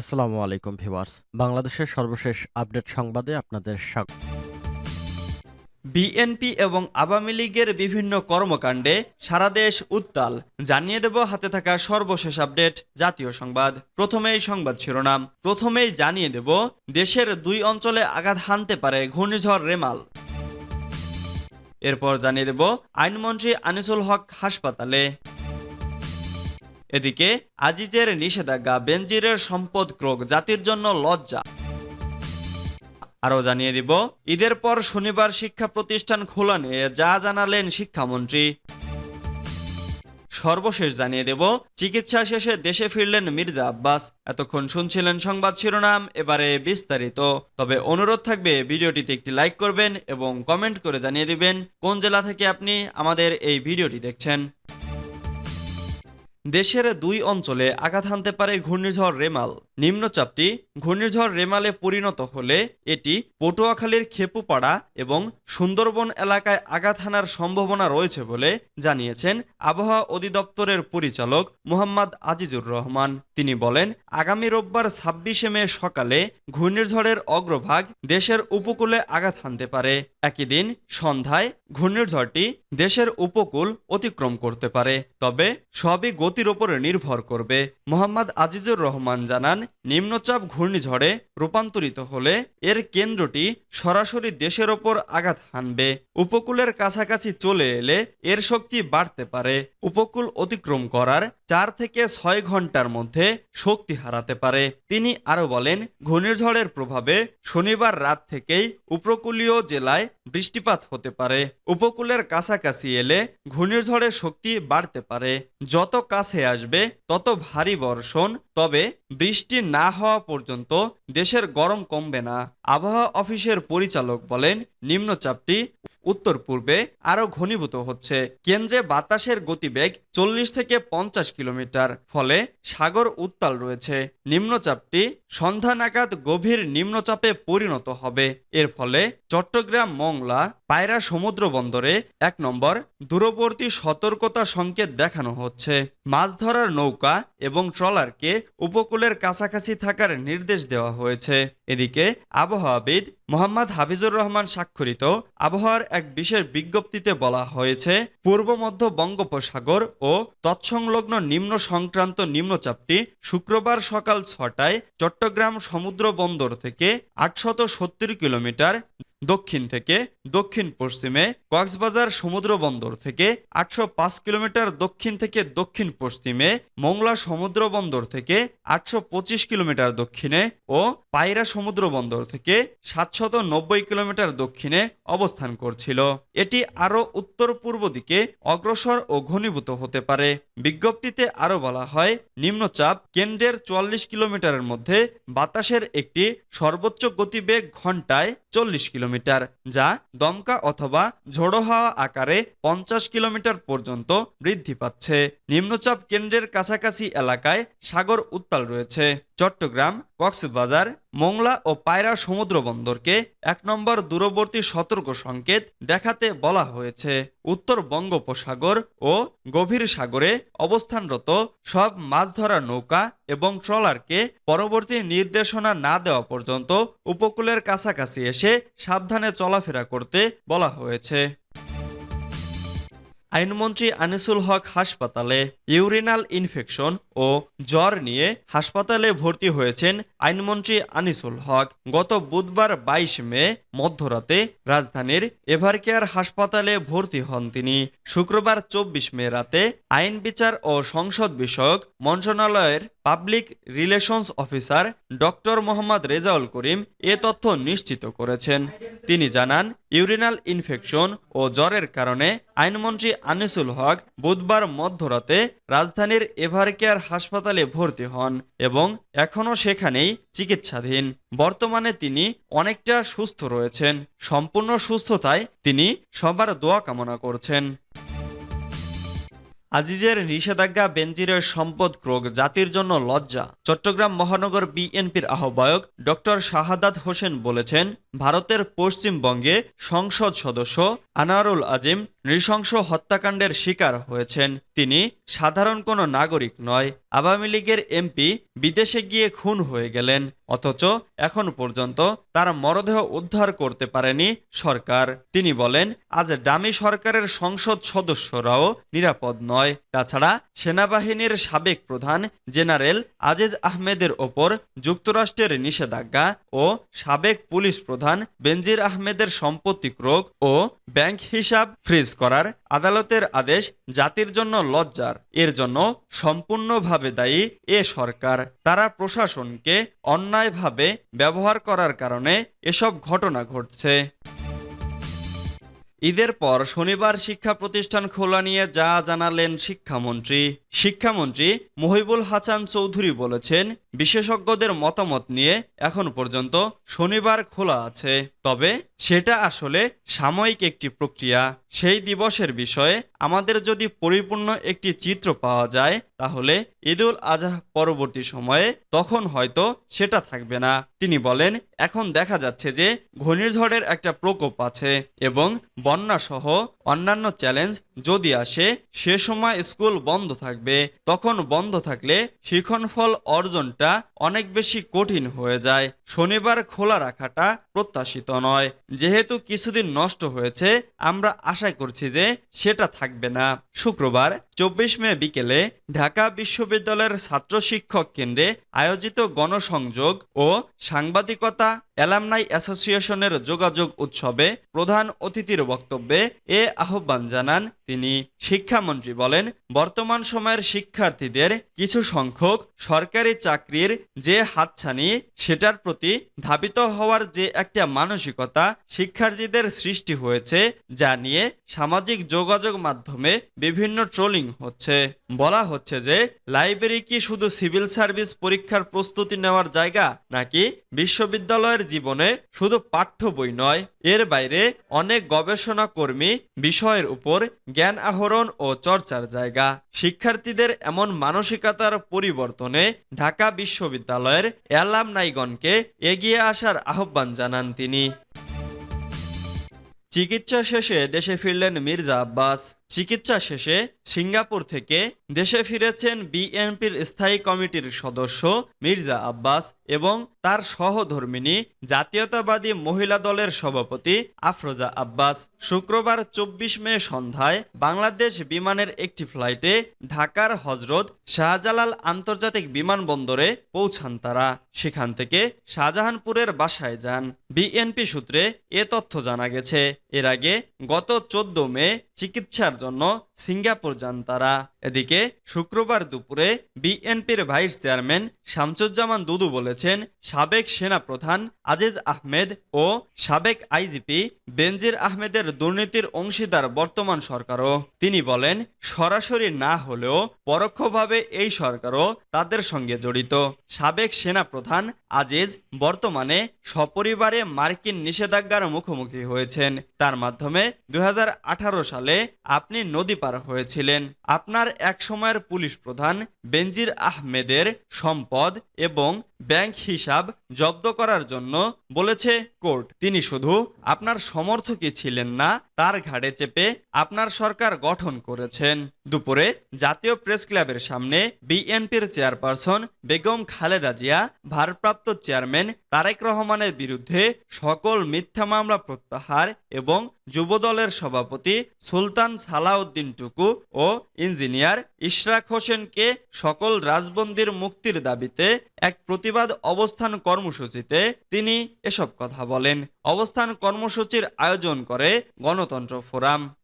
আসসালামু আলাইকুম, ভিউয়ার্স। বাংলাদেশের সর্বশেষ আপডেট সংবাদে আপনাদের স্বাগত। বিএনপি এবং আওয়ামী লীগের বিভিন্ন কর্মকাণ্ডে সারা দেশ উত্তাল। জানিয়ে দেব হাতে থাকা সর্বশেষ আপডেট জাতীয় সংবাদ। প্রথমেই সংবাদ শিরোনাম। প্রথমেই জানিয়ে দেব, দেশের দুই অঞ্চলে আঘাত হানতে পারে ঘূর্ণিঝড় রেমাল। এরপর জানিয়ে দেব, আইনমন্ত্রী আনিসুল হক হাসপাতালে। এদিকে আজিজের নিষেধাজ্ঞা বেনজিরের সম্পদ ক্রোক জাতির জন্য লজ্জা। আরও জানিয়ে দিব, ঈদের পর শনিবার শিক্ষা প্রতিষ্ঠান খোলা নিয়ে যা জানালেন শিক্ষামন্ত্রী। সর্বশেষ জানিয়ে দেব, চিকিৎসা শেষে দেশে ফিরলেন মির্জা আব্বাস। এতক্ষণ শুনছিলেন সংবাদ শিরোনাম, এবারে বিস্তারিত। তবে অনুরোধ থাকবে, ভিডিওটিতে একটি লাইক করবেন এবং কমেন্ট করে জানিয়ে দিবেন, কোন জেলা থেকে আপনি আমাদের এই ভিডিওটি দেখছেন। দেশের দুই অঞ্চলে আঘাত হানতে পারে ঘূর্ণিঝড় রেমাল। নিম্নচাপটি ঘূর্ণিঝড় রেমালে পরিণত হলে এটি পটুয়াখালীর খেপুপাড়া এবং সুন্দরবন এলাকায় আঘাত হানার সম্ভাবনা রয়েছে বলে জানিয়েছেন আবহাওয়া অধিদপ্তরের পরিচালক মোহাম্মদ আজিজুর রহমান। তিনি বলেন, আগামী রোববার ছাব্বিশে মে সকালে ঘূর্ণিঝড়ের অগ্রভাগ দেশের উপকূলে আঘাত হানতে পারে। একই দিন সন্ধ্যায় ঘূর্ণিঝড়টি দেশের উপকূল অতিক্রম করতে পারে। তবে সবই গতির ওপরে নির্ভর করবে, মোহাম্মদ আজিজুর রহমান জানান। নিম্নচাপ ঘূর্ণিঝড়ে রূপান্তরিত হলে এর কেন্দ্রটি সরাসরি দেশের ওপর আঘাত হানবে। উপকূলের কাছাকাছি চলে এলে এর শক্তি বাড়তে পারে। উপকূল অতিক্রম করার চার থেকে ছয় ঘণ্টার মধ্যে শক্তি হারাতে পারে। তিনি আরও বলেন, ঘূর্ণিঝড়ের প্রভাবে শনিবার রাত থেকেই উপকূলীয় জেলায় বৃষ্টিপাত হতে পারে। উপকূলের কাছাকাছি এলে ঘূর্ণিঝড়ের শক্তি বাড়তে পারে। যত কাছে আসবে, তত ভারী বর্ষণ তবে বৃষ্টি না হওয়া পর্যন্ত দেশের গরম কমবে না। আবহাওয়া অফিসের পরিচালক বলেন নিম্নচাপটি উত্তর পূর্বে আরও ঘনীভূত হচ্ছে। কেন্দ্রে বাতাসের গতিবেগ চল্লিশ থেকে পঞ্চাশ কিলোমিটার, ফলে সাগর উত্তাল রয়েছে। নিম্নচাপটি সন্ধ্যা নাগাদ গভীর নিম্নচাপে পরিণত হবে। এর ফলে চট্টগ্রাম, মংলা, পায়রা সমুদ্র বন্দরে এক নম্বর দূরবর্তী সতর্কতা সংকেত দেখানো হচ্ছে। মাছ ধরার নৌকা এবং ট্রলারকে উপকূলের কাছাকাছি থাকার নির্দেশ দেওয়া হয়েছে। এদিকে আবহাওয়াবিদ মোহাম্মদ হাফিজুর রহমান স্বাক্ষরিত আবহাওয়ার এক বিশেষ বিজ্ঞপ্তিতে বলা হয়েছে, পূর্ব মধ্য বঙ্গোপসাগর ও তৎসংলগ্ন নিম্ন সংক্রান্ত নিম্নচাপটি শুক্রবার সকাল ছটায় চট্টগ্রাম সমুদ্র বন্দর থেকে আটশত সত্তর কিলোমিটার দক্ষিণ থেকে দক্ষিণ পশ্চিমে কক্সবাজার সমুদ্র বন্দর থেকে আটশো পাঁচ কিলোমিটার দক্ষিণ থেকে দক্ষিণ পশ্চিমে মোংলা সমুদ্র বন্দর থেকে আটশো পঁচিশ কিলোমিটার দক্ষিণে ও পায়রা সমুদ্র বন্দর থেকে সাতশত কিলোমিটার দক্ষিণে অবস্থান করছিল। এটি আরও উত্তর পূর্ব দিকে অগ্রসর ও ঘনীভূত হতে পারে। বিজ্ঞপ্তিতে আরও বলা হয়, নিম্নচাপ কেন্দ্রের চুয়াল্লিশ কিলোমিটারের মধ্যে বাতাসের একটি সর্বোচ্চ গতিবেগ ঘন্টায় চল্লিশ কিলোমিটার, যা দমকা অথবা ঝোড়ো হাওয়া আকারে পঞ্চাশ কিলোমিটার পর্যন্ত বৃদ্ধি পাচ্ছে। নিম্নচাপ কেন্দ্রের কাছাকাছি এলাকায় সাগর উত্তাল রয়েছে। চট্টগ্রাম, কক্সবাজার, মোংলা ও পায়রা সমুদ্র বন্দরকে এক নম্বর দূরবর্তী সতর্ক সংকেত দেখাতে বলা হয়েছে। উত্তর বঙ্গোপসাগর ও গভীর সাগরে অবস্থানরত সব মাছ ধরা নৌকা এবং ট্রলারকে পরবর্তী নির্দেশনা না দেওয়া পর্যন্ত উপকূলের কাছাকাছি এসে সাবধানে চলাফেরা করতে বলা হয়েছে। আইনমন্ত্রী আনিসুল হক হাসপাতালে ইউরিনাল ইনফেকশন ও জ্বর নিয়ে হাসপাতালে ভর্তি হয়েছেন আইনমন্ত্রী আনিসুল হক। গত বুধবার বাইশ মে, মধ্যরাতে রাজধানীর এভারকেয়ার হাসপাতালে ভর্তি হন তিনি। শুক্রবার চব্বিশ মে রাতে আইন বিচার ও সংসদ বিষয়ক মন্ত্রণালয়ের public relations officer doctor Mohammad Rezaul Karim এ তথ্য নিশ্চিত করেছেন। তিনি জানান, ইউরিনাল ইনফেকশন ও জ্বরের কারণে আইনমন্ত্রী আনিসুল হক বুধবার মধ্যরাতে রাজধানীর এভারকেয়ার হাসপাতালে ভর্তি হন এবং এখনও সেখানেই চিকিৎসাধীন। বর্তমানে তিনি অনেকটা সুস্থ রয়েছেন। সম্পূর্ণ সুস্থতায় তিনি সবার দোয়া কামনা করছেন। আজিজের নিষেধাজ্ঞা, বেনজিরের সম্পদ ক্রোগ জাতির জন্য লজ্জা। চট্টগ্রাম মহানগর বিএনপির আহ্বায়ক ডক্টর শাহাদাত হোসেন বলেছেন, ভারতের পশ্চিমবঙ্গে সংসদ সদস্য আনারুল আজিম নৃশংস হত্যাকাণ্ডের শিকার হয়েছেন। তিনি সাধারণ কোনো নাগরিক নয়। আওয়ামী লীগের এমপি বিদেশে গিয়ে খুন হয়ে গেলেন, অথচ এখন পর্যন্ত তার মরদেহ উদ্ধার করতে পারেনি সরকার। তিনি বলেন, আজ ডামি সরকারের সংসদ সদস্যরাও নিরাপদ নয়। তাছাড়া সেনাবাহিনীর সাবেক প্রধান জেনারেল আজিজ আহমেদের ওপর যুক্তরাষ্ট্রের নিষেধাজ্ঞা ও সাবেক পুলিশ প্রধান বেনজির আহমেদের সম্পত্তি ক্রোক ও ব্যাংক হিসাব ফ্রিজ করার আদালতের আদেশ জাতির জন্য লজ্জার। এর জন্য সম্পূর্ণভাবে দায়ী এ সরকার। তারা প্রশাসনকে অন্যায়ভাবে ব্যবহার করার কারণে এসব ঘটনা ঘটছে। ঈদের পর শনিবার শিক্ষা প্রতিষ্ঠান খোলা নিয়ে যা জানালেন শিক্ষামন্ত্রী। শিক্ষামন্ত্রী মহিবুল হাসান চৌধুরী বলেছেন বিশেষজ্ঞদের মতামত নিয়ে এখন পর্যন্ত শনিবার খোলা আছে। তবে সেটা আসলে সাময়িক একটি প্রক্রিয়া। সেই দিবসের বিষয়ে আমাদের যদি পরিপূর্ণ একটি চিত্র পাওয়া যায়, তাহলে ঈদুল আজহা পরবর্তী সময়ে তখন হয়তো সেটা থাকবে না। তিনি বলেন, এখন দেখা যাচ্ছে যে ঘূর্ণিঝড়ের একটা প্রকোপ আছে এবং বন্যা সহ অন্যান্য চ্যালেঞ্জ যদি আসে, সে সময় স্কুল বন্ধ থাকবে। তখন বন্ধ থাকলে শিক্ষণফল অর্জনটা অনেক বেশি কঠিন হয়ে যায়। শনিবার খোলা রাখাটা প্রত্যাশিত নয়। যেহেতু কিছুদিন নষ্ট হয়েছে, আমরা আশা করছি যে সেটা থাকবে না। শুক্রবার চব্বিশ মে বিকেলে ঢাকা বিশ্ববিদ্যালয়ের ছাত্র শিক্ষক কেন্দ্রে আয়োজিত গণসংযোগ ও সাংবাদিকতা অ্যালামনাই অ্যাসোসিয়েশনের যোগাযোগ উৎসবে প্রধান অতিথির বক্তব্যে এ আহ্বান জানান তিনি। শিক্ষামন্ত্রী বলেন, বর্তমান সময়ের শিক্ষার্থীদের কিছু সংখ্যক সরকারি চাকরির যে হাতছানি, সেটার প্রতি ধাবিত হওয়ার যে একটা মানসিকতা শিক্ষার্থীদের সৃষ্টি হয়েছে, যা নিয়ে সামাজিক যোগাযোগ মাধ্যমে বিভিন্ন ট্রোলিং হচ্ছে, বলা হচ্ছে যে, লাইব্রেরি কি শুধু সিভিল সার্ভিস পরীক্ষার প্রস্তুতি নেওয়ার জায়গা, নাকি বিশ্ববিদ্যালয়ের জীবনে শুধু পাঠ্য বই নয়, এর বাইরে অনেক গবেষণা কর্মী বিষয়ের উপর জ্ঞান আহরণ ও চর্চার জায়গা। শিক্ষার্থীদের এমন মানসিকতার পরিবর্তনে ঢাকা বিশ্ববিদ্যালয়ের অ্যালাম নাইগনকে এগিয়ে আসার আহ্বান জানান তিনি। চিকিৎসা শেষে দেশে ফিরলেন মির্জা আব্বাস। চিকিৎসা শেষে সিঙ্গাপুর থেকে দেশে ফিরেছেন বিএনপির স্থায়ী কমিটির সদস্য মির্জা আব্বাস এবং তার সহধর্মিনী জাতীয়তাবাদী মহিলা দলের সভাপতি আফরোজা আব্বাস। শুক্রবার চব্বিশ মে সন্ধ্যায় বাংলাদেশ বিমানের একটি ফ্লাইটে ঢাকার হজরত শাহজালাল আন্তর্জাতিক বিমানবন্দরে পৌঁছান তারা। সেখান থেকে শাহজাহানপুরের বাসায় যান। বিএনপি সূত্রে এ তথ্য জানা গেছে। এর আগে গত চোদ্দ মে চিকিৎসার জন্য সিঙ্গাপুর যান তারা। এদিকে শুক্রবার দুপুরে বিএনপির ভাইস চেয়ারম্যান শামসুজ্জামান দুদু বলেছেন, সাবেক সেনাপ্রধান আজিজ আহমেদ ও সাবেক আইজিপি বেনজির আহমেদের দুর্নীতির অংশীদার বর্তমান সরকারও। তিনি বলেন, সরাসরি না হলেও পরোক্ষভাবে এই সরকারও তাদের সঙ্গে জড়িত। সাবেক সেনাপ্রধান আজিজ বর্তমানে সপরিবারে মার্কিন নিষেধাজ্ঞার মুখোমুখি হয়েছেন। তার মাধ্যমে দুই হাজার আঠারো সালে আপনি নদী পার হয়েছিলেন। আপনার এক সময়ের পুলিশ প্রধান বেনজির আহমেদের সম্পদ এবং ব্যাংক হিসাব জব্দ করার জন্য বলেছে কোর্ট। তিনি শুধু, আপনার সমর্থকই ছিলেন না, তার ঘাড়ে চেপে আপনার সরকার গঠন করেছেন। দুপুরে জাতীয় প্রেস ক্লাবের সামনে বিএনপির চেয়ারপারসন বেগম খালেদা জিয়া, ভারপ্রাপ্ত চেয়ারম্যান তারেক রহমানের বিরুদ্ধে সকল মিথ্যা মামলা প্রত্যাহার এবং যুবদলের সভাপতি সুলতান সালাউদ্দিন টুকু ও ইঞ্জিনিয়ার ইশরাক হোসেনকে সকল রাজবন্দির মুক্তির দাবিতে এক প্রতিবাদ অবস্থান কর্মসূচিতে তিনি এসব কথা বলেন। অবস্থান কর্মসূচির আয়োজন করে গণতন্ত্র ফোরাম।